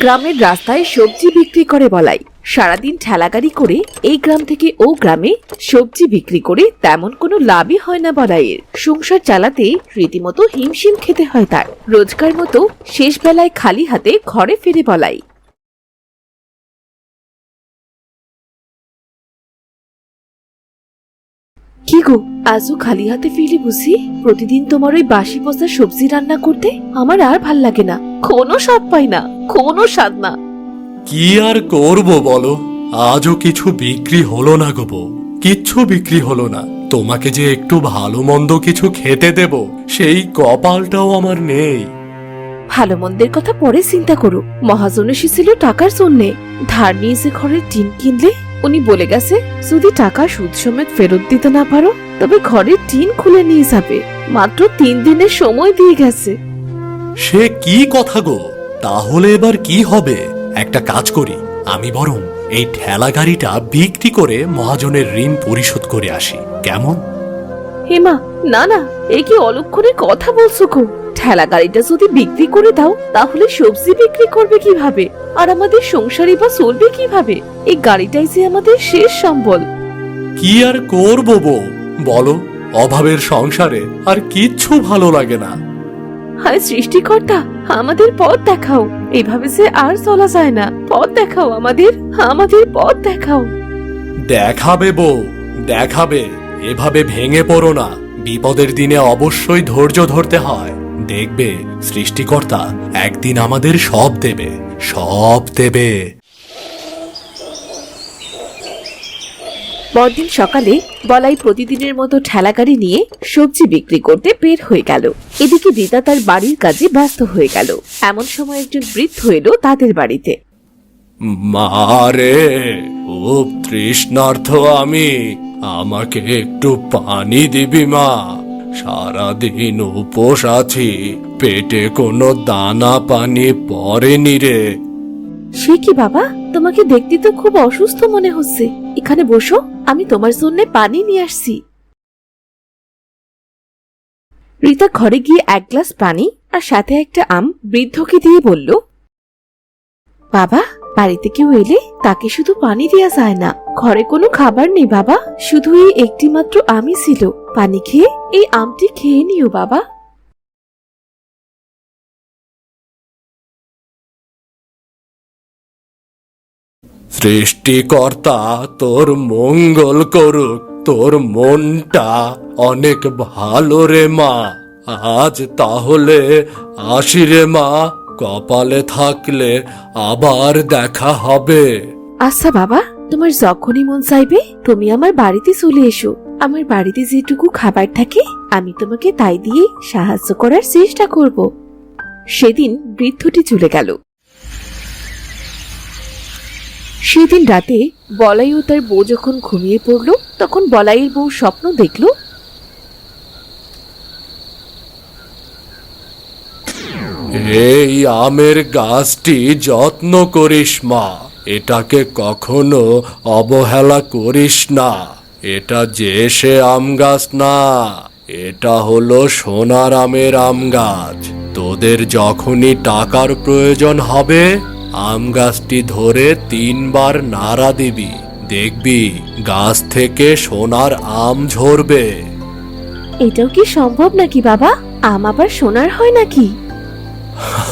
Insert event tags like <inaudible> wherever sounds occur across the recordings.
গ্রামের রাস্তায় সবজি বিক্রি করে বলাই। সারাদিন ঠেলাগাড়ি করে এই গ্রাম থেকে ও গ্রামে সবজি বিক্রি করে তেমন কোনো লাভই হয় না বলাইয়ের। সংসার চালাতে রীতিমতো হিমশিম খেতে হয় তার। রোজকার মতো শেষ বেলায় খালি হাতে ঘরে ফিরে বলাই। কি গো আজও খালি হাতে ফিরে বুঝি? প্রতিদিন তোমার ওই বাসি পচা সবজি রান্না করতে আমার আর ভালো লাগে না। কোনো স্বাদ পাই না কোনো স্বাদ না। কি আর করব বলো? আজও কিছু বিক্রি হলো না গো বউ। কিচ্ছু বিক্রি হলো না। তোমাকে যে একটু ভালো মন্দ কিছু খেতে দেব সেই কপালটাও আমার নেই। ভালো মন্দের কথা পরে চিন্তা করো। মহাজন এসেছিল টাকার জন্যে। ধার নিয়ে যে ঘরের টিন কিনলে উনি বলে গেছে যদি টাকা সুদ সমেত ফেরত দিতে না পারো তবে ঘরের টিন খুলে নিয়ে যাবে। মাত্র তিন দিনের সময় দিয়ে গেছে। সে কি কথা গো? তাহলে এবার কি হবে? একটা কাজ করি। আমি বরং এই ঠেলা গাড়িটা বিক্রি করে মহাজনের ঋণ পরিশোধ করে আসি। কেমন? হেমা না না এ কি অলক্ষণে কথা বলছো গো? ঠেলা গাড়িটা যদি বিক্রি করে দাও তাহলে সবজি বিক্রি করবে কীভাবে? আর আমাদের সংসারই বা চলবে কীভাবে? এই গাড়িটাই যে আমাদের শেষ সম্বল। কি আর করব বউ? বলো অভাবের সংসারে আর কিচ্ছু ভালো লাগে না। হায় সৃষ্টিকর্তা আমাদের পথ দেখাও। এভাবে যে আর চলা যায় না পথ দেখাও আমাদের আমাদের পথ দেখাও। দেখাবে বউ দেখাবে। এভাবে ভেঙে পড়ো না। বিপদের দিনে অবশ্যই ধৈর্য ধরতে হয়। দেখবে সৃষ্টিকর্তা একদিন আমাদের সব দেবে সব দেবে। পরদিন সকালে বলাই প্রতিদিনের মতো ঠেলাগাড়ি নিয়ে সবজি বিক্রি করতে বের হয়ে গেল। এদিকে রীতা তার বাড়ির কাজে ব্যস্ত হয়ে গেল। এমন সময় একজন বৃদ্ধ এলো তাদের বাড়িতে। মারে খুব তৃষ্ণার্থ আমি। আমাকে একটু পানি দিবি মা। সারাদিন উপোস আছি, পেটে কোনো দানা পানি পড়েনি রে। সে কি বাবা? তোমাকে দেখতে তো খুব অসুস্থ মনে হচ্ছে। এখানে বসো, আমি তোমার জন্য পানি নিয়ে আসছি। রিতা ঘরে গিয়ে এক গ্লাস পানি আর সাথে একটা আম বৃদ্ধকে দিয়ে বলল, বাবা বাড়িতে কেউ এলে তাকে শুধু পানি দেওয়া যায় না। ঘরে কোনো খাবার নেই বাবা, শুধু এই একটি মাত্র আমি ছিল। পানি খেয়ে এই আমটি খেয়ে নিও বাবা। সৃষ্টিকর্তা তোর মঙ্গল করুক, তোর মনটা অনেক ভালো রে মা। আজ তাহলে আসি রে মা। কপালে থাকলে আবার দেখা হবে। আচ্ছা বাবা, তোমার যখনই মন চাইবে, তুমি আমার বাড়িতে চলে এসো। আমার বাড়িতে যেটুকু খাবার থাকে, আমি তোমাকে তাই দিয়ে সাহায্য করার চেষ্টা করব। সেদিন বৃদ্ধটি চলে গেল। সেদিন রাতে বলাই ও তার বউ যখন ঘুমিয়ে পড়ল, তখন বলাইয়ের বউ স্বপ্ন দেখল এই আমের গাছটি যত্ন করিস, মা। এটাকে কখনো অবহেলা করিস না। এটা যে সে আম গাছ না, এটা হলো সোনার আমের আম গাছ। তোদের যখনই টাকার প্রয়োজন হবে, আম গাছটি ধরে তিনবার নাড়া দিবি। দেখবি, গাছ থেকে সোনার আম ঝরবে। এটাও কি সম্ভব নাকি বাবা? আম আবার সোনার হয় নাকি?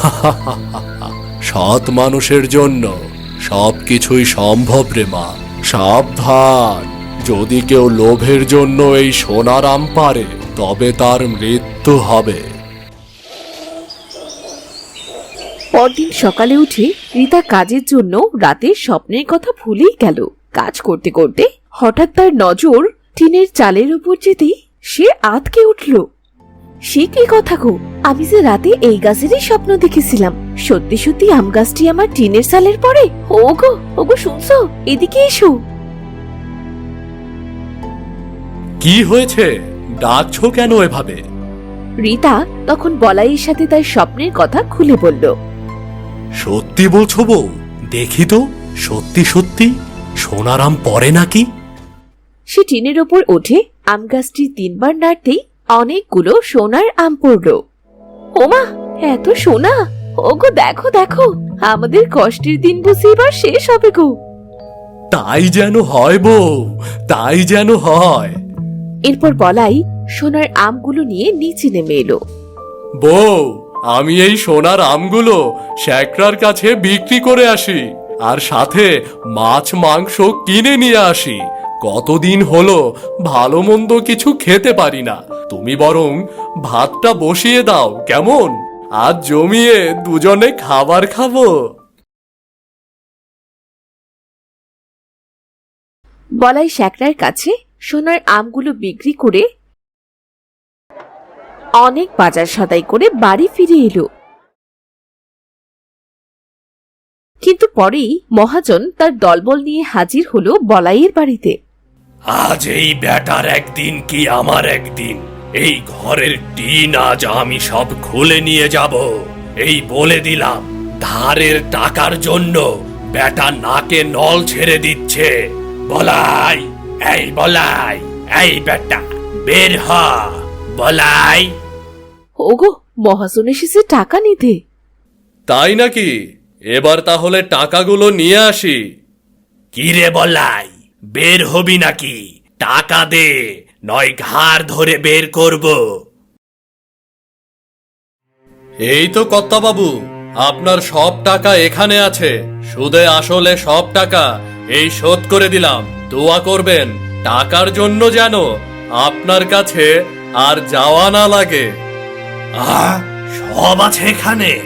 <laughs> সৎ মানুষের জন্য সবকিছুই সম্ভব রে মা। সাবধান। যদি কেউ লোভের জন্য এই সোনার আম পারে, তবে তার মৃত্যু হবে। পরদিন সকালে উঠে রিতা কাজের জন্য রাতের স্বপ্নের কথা ভুলেই গেল। কাজ করতে করতে হঠাৎ তার নজর টিনের চালের উপর যেতেই সে আতকে উঠল। সে কি কথা গো? আমি যে রাতে এই গাছেরই স্বপ্ন দেখেছিলাম সত্যি সত্যি আম গাছটি আমার টিনের চালের পরে? ওগো ও শুনছো? এদিকে এসো। কি হয়েছে? ডাকছো কেন এভাবে? রিতা তখন বলাইয়ের সাথে তার স্বপ্নের কথা খুলে বলল। সত্যি বলছো বউ? দেখি তো সত্যি সত্যি? সোনার আম পড়ে নাকি? সে টিনের ওপর ওঠে আম গাছটি তিনবার নাড়তেই অনেকগুলো সোনার আম পড়ল। ওমা এত সোনা। ওগো দেখো দেখো আমাদের কষ্টের দিন বুঝি এবার শেষ হবে গো। তাই যেন হয় বউ তাই যেন হয়। এরপর বলাই সোনার আমগুলো নিয়ে নিচে নেমে এলো। বউ আমি এই সোনার আমগুলো শ্যাকরার কাছে বিক্রি করে আসি আর সাথে মাছ মাংস কিনে নিয়ে আসি। কতদিন হলো ভালো মন্দ কিছু খেতে পারি না। তুমি বরং ভাতটা বসিয়ে দাও, কেমন? আজ জমিয়ে দুজনে খাবার খাব। বলাই শ্যাকরার কাছে সোনার আমগুলো বিক্রি করে অনেক বাজার সদাই করে বাড়ি ফিরে এলো। কিন্তু পরেই মহাজন তার দলবল নিয়ে হাজির হলো বলাইয়ের বাড়িতে। আজ এই ব্যাটার একদিন কি আমার একদিন? এই ঘরের টিন আজ আমি সব খুলে নিয়ে যাব। এই বলে দিলাম ধারের টাকার জন্য ব্যাটা নাকে নল ছেড়ে দিচ্ছে। বলাই এই বলাই এই ব্যাটা বের হ বলাই। ওগো মহাজন এসেছে টাকা নিতে। তাই নাকি? এবার তাহলে টাকাগুলো নিয়ে আসি। কিরে বলাই বের হবি নাকি? টাকা দে নয় ঘাড় ধরে বের করব। এই তো বাবু আপনার সব টাকা এখানে আছে। সুদে আসলে সব টাকা এই শোধ করে দিলাম। দোয়া করবেন টাকার জন্য যেন আপনার কাছে আর যাওয়া না লাগে। আহ সব আছে এখানে?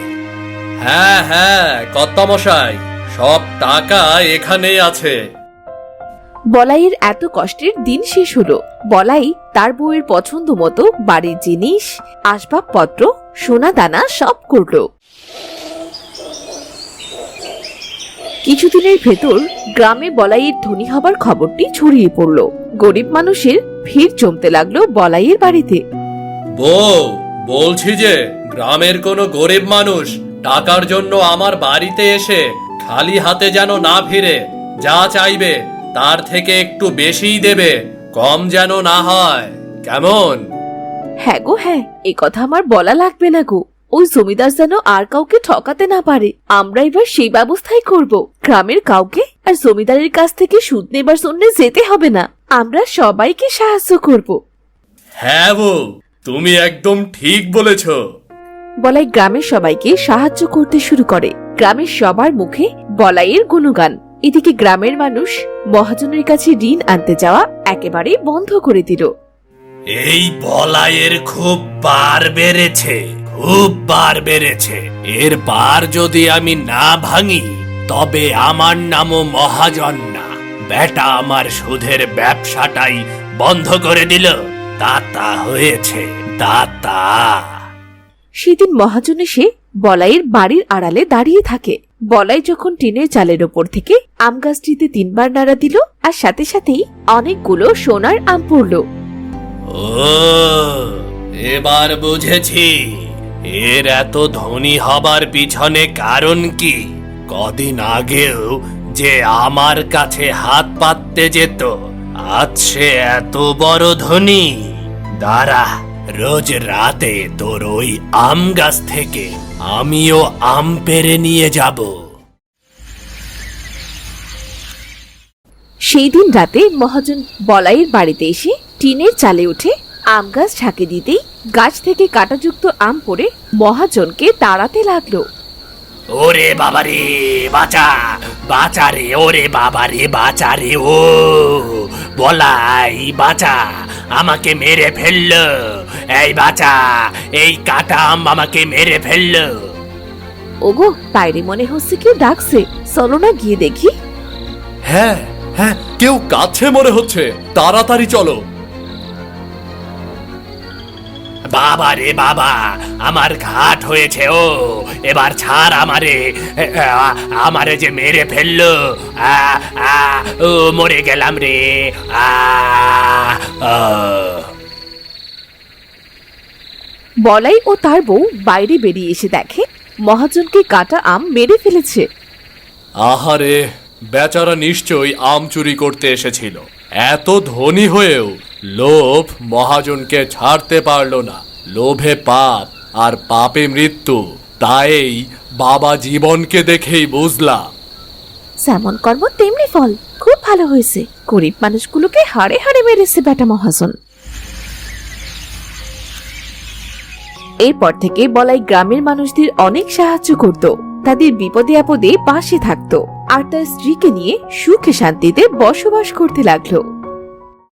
হ্যাঁ হ্যাঁ কর্তামশাই সব টাকা এখানেই আছে। বলাইয়ের এত কষ্টের দিন শেষ হলো। বলাই তার বউয়ের পছন্দ মতো বাড়ির জিনিস, আসবাবপত্র সোনা দানা সব করল। কিছুদিনের ভেতর গ্রামে বলাইয়ের ধনী হবার খবরটি ছড়িয়ে পড়ল। গরিব মানুষের ভিড় জমতে লাগল বলাইয়ের বাড়িতে। বউ, বলছি যে, গ্রামের কোনো গরিব মানুষ টাকার জন্য আমার বাড়িতে এসে খালি হাতে যেন না ফিরে, যা চাইবে তার থেকে একটু বেশিই দেবে কম যেন না হয়। কেমন? হ্যাঁ গো হ্যাঁ এ কথা আমার বলা লাগবে না গো। ওই জমিদার যেন আর কাউকে ঠকাতে না পারে। আমরা এবার সেই ব্যবস্থাই করব। গ্রামের কাউকে আর জমিদারের কাছ থেকে সুদ নেবার জন্য যেতে হবে না। আমরা সবাইকে সাহায্য করব। হ্যাঁ বউ তুমি একদম ঠিক বলেছ। বলাই গ্রামের সবাইকে সাহায্য করতে শুরু করে। গ্রামের সবার মুখে বলাইয়ের গুণগান। এদিকে গ্রামের মানুষ মহাজনের কাছে ঋণ আনতে যাওয়া একেবারে বন্ধ করে দিল। এই বলায়ের খুব বার বেড়েছে খুব বার বেড়েছে। এর বার যদি আমি না ভাঙি তবে আমার নামও মহাজন না। বেটা আমার সুদের ব্যবসাটাই বন্ধ করে দিল। দাতা হয়েছে দাতা সেদিন মহাজন এসে বলাইয়ের বাড়ির আড়ালে দাঁড়িয়ে থাকে। বলাই যখন টিনের চালের ওপর থেকে আম গাছটিতে তিনবার নাড়া দিল, আর সাথে সাথেই অনেকগুলো সোনার আম পড়ল। ও, এবার বুঝেছি। এর এত ধনী হবার পিছনে কারণ কি? কদিন আগেও যে আমার কাছে হাত পাততে যেত, আজ সে এত বড় ধনী। দাঁড়া, রোজ রাতে তোর ওই আম গাছ থেকে আমিও আম পেরে নিয়ে যাব। সেই দিন রাতে মহাজন বলাইয়ের বাড়িতে এসে টিনের চালে উঠে আম গাছ ঝাঁকে দিতেই গাছ থেকে কাঁটাযুক্ত আম পড়ে মহাজনকে তাড়াতে লাগল। ওরে বাবারে বাঁচা বাঁচা রে ওরে বাবারে বাঁচা রে ও বলাই বাঁচা আমাকে মেরে ফেলল। এই বাঁচা এই কাটা আম আমাকে মেরে ফেলল। ওগো বাইরে মনে হচ্ছে কেউ ডাকছে। চলো না গিয়ে দেখি। হ্যাঁ হ্যাঁ কেউ কাছে মনে হচ্ছে। তাড়াতাড়ি চলো। বাবা রে বাবা আমার ঘাট হয়েছে ও। এবার ছাড় আমারে। আমারে যে মেরে ফেলল। আ, আ, ও মরে গেলাম রে। আ, আ। বলাই ও তার বউ বাইরে বেরিয়ে এসে দেখে মহাজনকে কাটা আম মেরে ফেলেছে। আহারে বেচারা নিশ্চয়ই আম চুরি করতে এসেছিল। এত ধনী হয়েও লোভ মহাজনকে ছাড়তে পারল না। লোভে পাপ আর পাপে মৃত্যু তাই বাবা জীবনকে দেখেই বুঝলা যেমন কর্ম তেমনি ফল। খুব ভালো হয়েছে। গরিব মানুষগুলোকে হাড়ে হাড়ে মেরেছে বেটা মহাজন। এরপর থেকে বলাই গ্রামের মানুষদের অনেক সাহায্য করত। তাদের বিপদে আপদে পাশে থাকত। আর তার স্ত্রীকে নিয়ে সুখে শান্তিতে বসবাস করতে লাগল।